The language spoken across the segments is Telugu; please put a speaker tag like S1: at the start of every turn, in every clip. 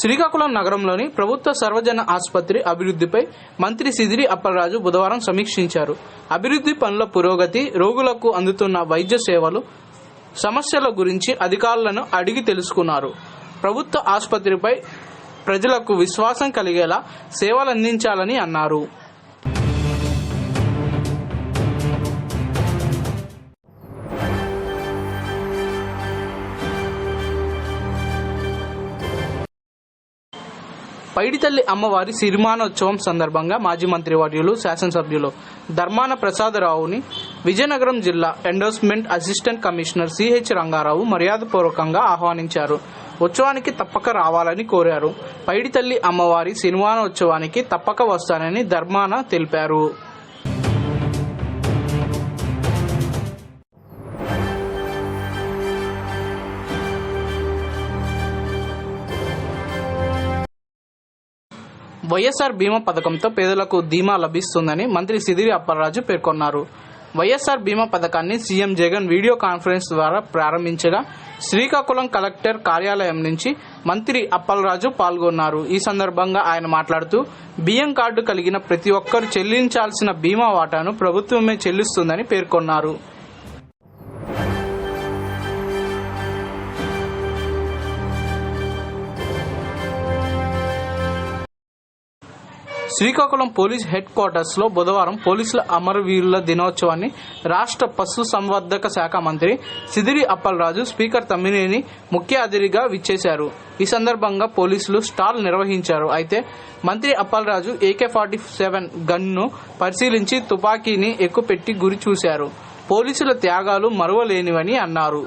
S1: శ్రీకాకుళం నగరంలోని ప్రభుత్వ సర్వజన ఆసుపత్రి అభివృద్ధిపై మంత్రి సిదిరి అప్పలరాజు బుధవారం సమీక్షించారు. అభివృద్ధి పనుల పురోగతి రోగులకు అందుతున్న వైద్య సేవలు సమస్యల గురించి అధికారులను అడిగి తెలుసుకున్నారు. ప్రభుత్వ ఆసుపత్రిపై ప్రజలకు విశ్వాసం కలిగేలా సేవలందించాలని అన్నారు. పైడితల్లి అమ్మవారి సిరిమానోత్సవం సందర్భంగా మాజీ మంత్రి వర్యులు శాసనసభ్యులు ధర్మాన ప్రసాదరావుని విజయనగరం జిల్లా endowment assistant commissioner CH Rangarao మర్యాదపూర్వకంగా ఆహ్వానించారు. ఉత్సవానికి తప్పక రావాలని కోరారు. పైడితల్లి అమ్మవారి సిరిమానోత్సవానికి తప్పక వస్తానని ధర్మాన తెలిపారు. వైఎస్ఆర్ బీమా పథకంతో పేదలకు ధీమా లభిస్తుందని మంత్రి సిదిరి అప్పలరాజు పేర్కొన్నారు. వైఎస్ఆర్ బీమా పథకాన్ని సీఎం జగన్ వీడియో కాన్ఫరెన్స్ ద్వారా ప్రారంభించగా శ్రీకాకుళం కలెక్టర్ కార్యాలయం నుంచి మంత్రి అప్పలరాజు పాల్గొన్నారు. ఈ సందర్భంగా ఆయన మాట్లాడుతూ బియ్యం కార్డు కలిగిన ప్రతి ఒక్కరూ చెల్లించాల్సిన బీమా వాటాను ప్రభుత్వమే చెల్లిస్తుందని పేర్కొన్నారు. శ్రీకాకుళం పోలీస్ హెడ్ క్వార్టర్స్లో బుధవారం పోలీసుల అమరవీరుల దినోత్సవాన్ని రాష్ట్ర పశు సంవర్ధక శాఖ మంత్రి సిదిరి అప్పలరాజు స్పీకర్ తమ్మినేని ముఖ్య అతిథిగా విచ్చేశారు. ఈ సందర్భంగా పోలీసులు స్టాల్ నిర్వహించారు. అయితే మంత్రి Appalaraju AK forty seven gun పరిశీలించి తుపాకీని ఎక్కుపెట్టి గురి చూశారు. పోలీసుల త్యాగాలు మరువలేనివని అన్నారు.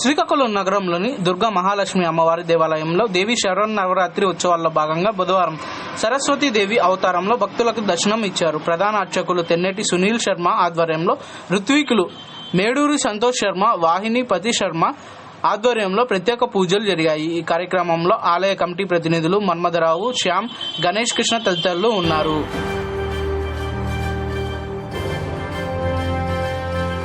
S1: శ్రీకాకుళం నగరంలోని దుర్గా మహాలక్ష్మి అమ్మవారి దేవాలయంలో దేవి శరణ్ నవరాత్రి ఉత్సవాల్లో భాగంగా బుధవారం సరస్వతి దేవి అవతారంలో భక్తులకు దర్శనం ఇచ్చారు. ప్రధాన అర్చకులు తెన్నేటి సునీల్ శర్మ ఆధ్వర్యంలో ఋత్వికులు మేడూరి సంతోష్ శర్మ వాహిని పతి శర్మ ఆధ్వర్యంలో ప్రత్యేక పూజలు జరిగాయి. ఈ కార్యక్రమంలో ఆలయ కమిటీ ప్రతినిధులు మన్మధరావు శ్యామ్ గణేష్ కృష్ణ తదితరులు ఉన్నారు.